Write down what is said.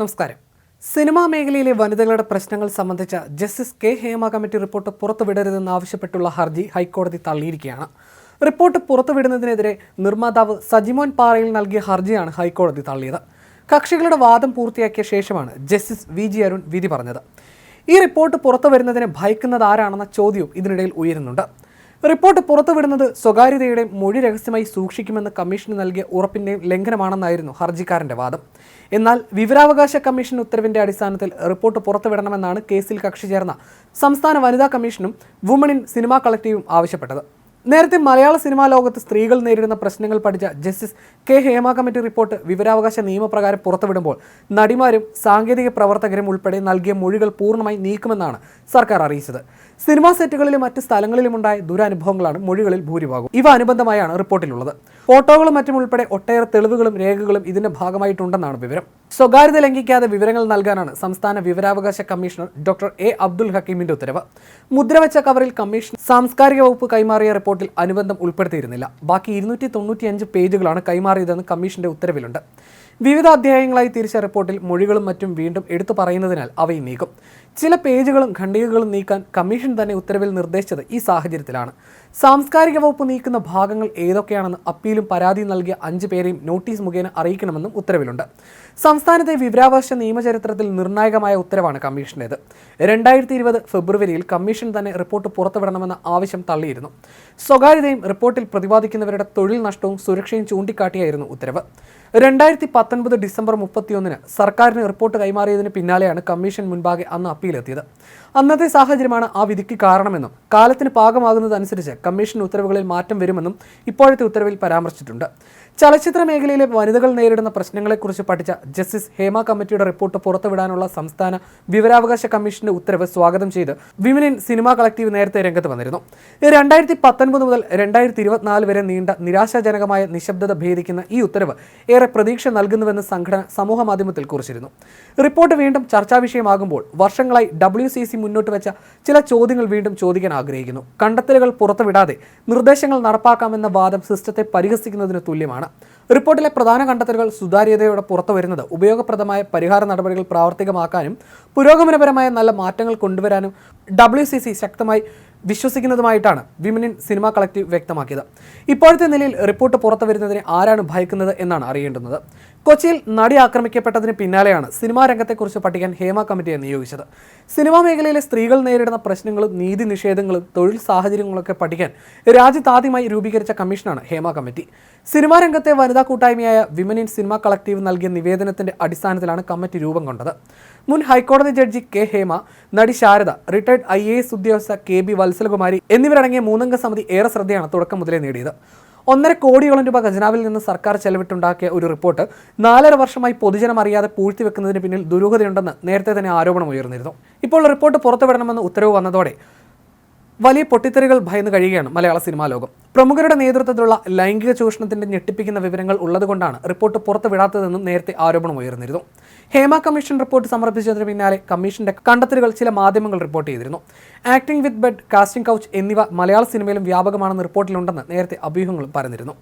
നമസ്കാരം. സിനിമാ മേഖലയിലെ വനിതകളുടെ പ്രശ്നങ്ങൾ സംബന്ധിച്ച justice K Hema committee report പുറത്തുവിടരുതെന്ന് ആവശ്യപ്പെട്ടുള്ള ഹർജി ഹൈക്കോടതി തള്ളിയിരിക്കുകയാണ്. റിപ്പോർട്ട് പുറത്തുവിടുന്നതിനെതിരെ നിർമ്മാതാവ് സജിമോൻ പാറയിൽ നൽകിയ ഹർജിയാണ് ഹൈക്കോടതി തള്ളിയത്. കക്ഷികളുടെ വാദം പൂർത്തിയാക്കിയ ശേഷമാണ് ജസ്റ്റിസ് വി ജി അരുൺ വിധി പറഞ്ഞത്. ഈ റിപ്പോർട്ട് പുറത്തു വരുന്നതിനെ ഭയക്കുന്നത് ആരാണെന്ന ചോദ്യവും ഇതിനിടയിൽ ഉയരുന്നുണ്ട്. റിപ്പോർട്ട് പുറത്തുവിടുന്നത് സ്വകാര്യതയുടെ മൊഴി രഹസ്യമായി സൂക്ഷിക്കുമെന്ന് കമ്മീഷന് നൽകിയ ഉറപ്പിന്റെയും ലംഘനമാണെന്നായിരുന്നു ഹർജിക്കാരന്റെ വാദം. എന്നാൽ വിവരാവകാശ കമ്മീഷൻ ഉത്തരവിന്റെ അടിസ്ഥാനത്തിൽ റിപ്പോർട്ട് പുറത്തുവിടണമെന്നാണ് കേസിൽ കക്ഷി ചേർന്ന സംസ്ഥാന വനിതാ കമ്മീഷനും വുമൺ ഇൻ സിനിമാ കളക്ടീവും ആവശ്യപ്പെട്ടത്. നേരത്തെ മലയാള സിനിമാ ലോകത്ത് സ്ത്രീകൾ നേരിടുന്ന പ്രശ്നങ്ങൾ പഠിച്ച justice K Hema committee report വിവരാവകാശ നിയമപ്രകാരം പുറത്തുവിടുമ്പോൾ നടിമാരും സാങ്കേതിക പ്രവർത്തകരും ഉൾപ്പെടെ നൽകിയ മൊഴികൾ പൂർണമായി നീക്കുമെന്നാണ് സർക്കാർ അറിയിച്ചത്. സിനിമാ സെറ്റുകളിലും മറ്റ് സ്ഥലങ്ങളിലും സ്ഥലങ്ങളിലുമുണ്ടായ ദുരനുഭവങ്ങളാണ് മൊഴികളിൽ ഭൂരിഭാഗം ഇവ അനുബന്ധമായാണ് റിപ്പോർട്ടിലുള്ളത്. ഫോട്ടോകളും മറ്റും ഉൾപ്പെടെ ഒട്ടേറെ തെളിവുകളും രേഖകളും ഇതിന്റെ ഭാഗമായിട്ടുണ്ടെന്നാണ് വിവരം. സ്വകാര്യത ലംഘിക്കാതെ വിവരങ്ങൾ നൽകാനാണ് സംസ്ഥാന വിവരാവകാശ കമ്മീഷണർ ഡോക്ടർ എ അബ്ദുൽ ഹക്കീമിന്റെ ഉത്തരവ്. മുദ്രവച്ച കവറിൽ കമ്മീഷൻ സാംസ്കാരിക വകുപ്പ് കൈമാറിയ റിപ്പോർട്ടിൽ അനുബന്ധം ഉൾപ്പെടുത്തിയിരുന്നില്ല. ബാക്കി ഇരുന്നൂറ്റി പേജുകളാണ് കൈമാറിയതെന്ന് കമ്മീഷന്റെ ഉത്തരവിലുണ്ട്. വിവിധ അധ്യായങ്ങളായി തിരിച്ച റിപ്പോർട്ടിൽ മൊഴികളും മറ്റും വീണ്ടും എടുത്തു പറയുന്നതിനാൽ അവയും നീക്കും. ചില പേജുകളും ഖണ്ഡികകളും നീക്കാൻ കമ്മീഷൻ തന്നെ ഉത്തരവിൽ നിർദ്ദേശിച്ചത് ഈ സാഹചര്യത്തിലാണ്. സാംസ്കാരിക വകുപ്പ് നീക്കുന്ന ഭാഗങ്ങൾ ഏതൊക്കെയാണെന്ന് അപ്പീലും പരാതിയും നൽകിയ അഞ്ച് പേരെയും നോട്ടീസ് മുഖേന അറിയിക്കണമെന്നും ഉത്തരവിലുണ്ട്. സംസ്ഥാനത്തെ വിവരാവകാശ നിയമചരിത്രത്തിൽ നിർണായകമായ ഉത്തരവാണ് കമ്മീഷന്റേത് രണ്ടായിരത്തി ഇരുപത് ഫെബ്രുവരിയിൽ കമ്മീഷൻ തന്നെ റിപ്പോർട്ട് പുറത്തുവിടണമെന്ന ആവശ്യം തള്ളിയിരുന്നു. സ്വകാര്യതയും റിപ്പോർട്ടിൽ പ്രതിപാദിക്കുന്നവരുടെ തൊഴിൽ നഷ്ടവും സുരക്ഷയും ചൂണ്ടിക്കാട്ടിയായിരുന്നു ഉത്തരവ്. രണ്ടായിരത്തി പത്തൊൻപത് ഡിസംബർ മുപ്പത്തിയൊന്നിന് സർക്കാരിന് റിപ്പോർട്ട് കൈമാറിയതിന് പിന്നാലെയാണ് കമ്മീഷൻ മുൻപാകെ അന്ന് അപ്പീലെത്തിയത്. അന്നത്തെ സാഹചര്യമാണ് ആ വിധിക്ക് കാരണമെന്നും കാലത്തിന് പാകമാകുന്നതനുസരിച്ച് കമ്മീഷൻ ഉത്തരവുകളിൽ മാറ്റം വരുമെന്നും ഇപ്പോഴത്തെ ഉത്തരവിൽ പരാമർശിച്ചിട്ടുണ്ട്. ചലച്ചിത്ര മേഖലയിലെ വനിതകൾ നേരിടുന്ന പ്രശ്നങ്ങളെക്കുറിച്ച് പഠിച്ച ജസ്റ്റിസ് ഹേമ കമ്മിറ്റിയുടെ റിപ്പോർട്ട് പുറത്തുവിടാനുള്ള സംസ്ഥാന വിവരാവകാശ കമ്മീഷന്റെ ഉത്തരവ് സ്വാഗതം ചെയ്ത് വിമൻ ഇൻ സിനിമാ കളക്ടീവ് നേരത്തെ രംഗത്ത് വന്നിരുന്നു. രണ്ടായിരത്തി പത്തൊൻപത് മുതൽ രണ്ടായിരത്തി ഇരുപത്തിനാല് വരെ നീണ്ട നിരാശാജനകമായ നിശബ്ദത ഭേദിക്കുന്ന ഈ ഉത്തരവ് ഏറെ പ്രതീക്ഷ നൽകുന്നുവെന്ന് സംഘടന സമൂഹ മാധ്യമത്തിൽ കുറിച്ചിരുന്നു. റിപ്പോർട്ട് വീണ്ടും ചർച്ചാ വിഷയമാകുമ്പോൾ വർഷങ്ങളായി ഡബ്ല്യു സി സി മുന്നോട്ട് വെച്ച ചില ചോദ്യങ്ങൾ വീണ്ടും ചോദിക്കാൻ ആഗ്രഹിക്കുന്നു. കണ്ടെത്തലുകൾ പുറത്തുവിടാതെ നിർദ്ദേശങ്ങൾ നടപ്പാക്കാമെന്ന വാദം സിസ്റ്റത്തെ പരിഹസിക്കുന്നതിന് തുല്യമാണ്. റിപ്പോർട്ടിലെ പ്രധാന കണ്ടെത്തലുകൾ സുതാര്യതയോടെ പുറത്തു വരുന്നത് ഉപയോഗപ്രദമായ പരിഹാര നടപടികൾ പ്രാവർത്തികമാക്കാനും പുരോഗമനപരമായ നല്ല മാറ്റങ്ങൾ കൊണ്ടുവരാനും ഡബ്ല്യു ശക്തമായി വിശ്വസിക്കുന്നതുമായിട്ടാണ് വിമൻ ഇൻ സിനിമ കളക്റ്റീവ് വ്യക്തമാക്കിയത്. ഇപ്പോഴത്തെ നിലയിൽ റിപ്പോർട്ട് പുറത്തു വരുന്നതിനെ ആരാണ് ഭയക്കുന്നത് എന്നാണ് അറിയേണ്ടുന്നത്. കൊച്ചിയിൽ നടി ആക്രമിക്കപ്പെട്ടതിന് പിന്നാലെയാണ് സിനിമാ രംഗത്തെക്കുറിച്ച് പഠിക്കാൻ ഹേമ കമ്മിറ്റിയെ നിയോഗിച്ചത്. സിനിമാ മേഖലയിലെ സ്ത്രീകൾ നേരിടുന്ന പ്രശ്നങ്ങളും നീതി നിഷേധങ്ങളും തൊഴിൽ സാഹചര്യങ്ങളൊക്കെ പഠിക്കാൻ രാജ്യത്താദ്യമായി രൂപീകരിച്ച കമ്മീഷനാണ് ഹേമ കമ്മിറ്റി. സിനിമാ രംഗത്തെ വനിതാ കൂട്ടായ്മയായ വിമൻ ഇൻ സിനിമ കളക്റ്റീവ് നൽകിയ നിവേദനത്തിന്റെ അടിസ്ഥാനത്തിലാണ് കമ്മിറ്റി രൂപം കൊണ്ടത്. മുൻ ഹൈക്കോടതി ജഡ്ജി കെ ഹേമ നടി ശാരദ റിട്ടയർഡ് ഐ ഉദ്യോഗസ്ഥ കെ ബി വത്സലകുമാരി എന്നിവരടങ്ങിയ മൂന്നംഗ സമിതി ഏറെ ശ്രദ്ധയാണ് തുടക്കം മുതലേ നേടിയത്. ഒന്നര കോടിയോളം രൂപ ഖജനാവിൽ നിന്ന് സർക്കാർ ചെലവിട്ടുണ്ടാക്കിയ ഒരു റിപ്പോർട്ട് നാലര വർഷമായി പൊതുജനം അറിയാതെ പൂഴ്ത്തിവെക്കുന്നതിന് പിന്നിൽ ദുരൂഹതയുണ്ടെന്ന് നേരത്തെ തന്നെ ആരോപണം ഉയർന്നിരുന്നു. ഇപ്പോൾ റിപ്പോർട്ട് പുറത്തുവിടണമെന്ന് ഉത്തരവ് വന്നതോടെ വലിയ പൊട്ടിത്തെറികൾ ഭയന്ന് കഴിയുകയാണ് മലയാള സിനിമാ ലോകം. പ്രമുഖരുടെ നേതൃത്വത്തിലുള്ള ലൈംഗിക ചൂഷണത്തിന്റെ ഞെട്ടിപ്പിക്കുന്ന വിവരങ്ങൾ ഉള്ളതുകൊണ്ടാണ് റിപ്പോർട്ട് പുറത്തുവിടാത്തതെന്നും നേരത്തെ ആരോപണം ഉയർന്നിരുന്നു. ഹേമ കമ്മീഷൻ റിപ്പോർട്ട് സമർപ്പിച്ചതിന് പിന്നാലെ കമ്മീഷന്റെ കണ്ടെത്തലുകൾ ചില മാധ്യമങ്ങൾ റിപ്പോർട്ട് ചെയ്തിരുന്നു. Acting with bed casting couch എന്നിവ മലയാള സിനിമയിലും വ്യാപകമാണെന്ന് റിപ്പോർട്ടിലുണ്ടെന്ന് നേരത്തെ അഭ്യൂഹങ്ങളും പറഞ്ഞിരുന്നു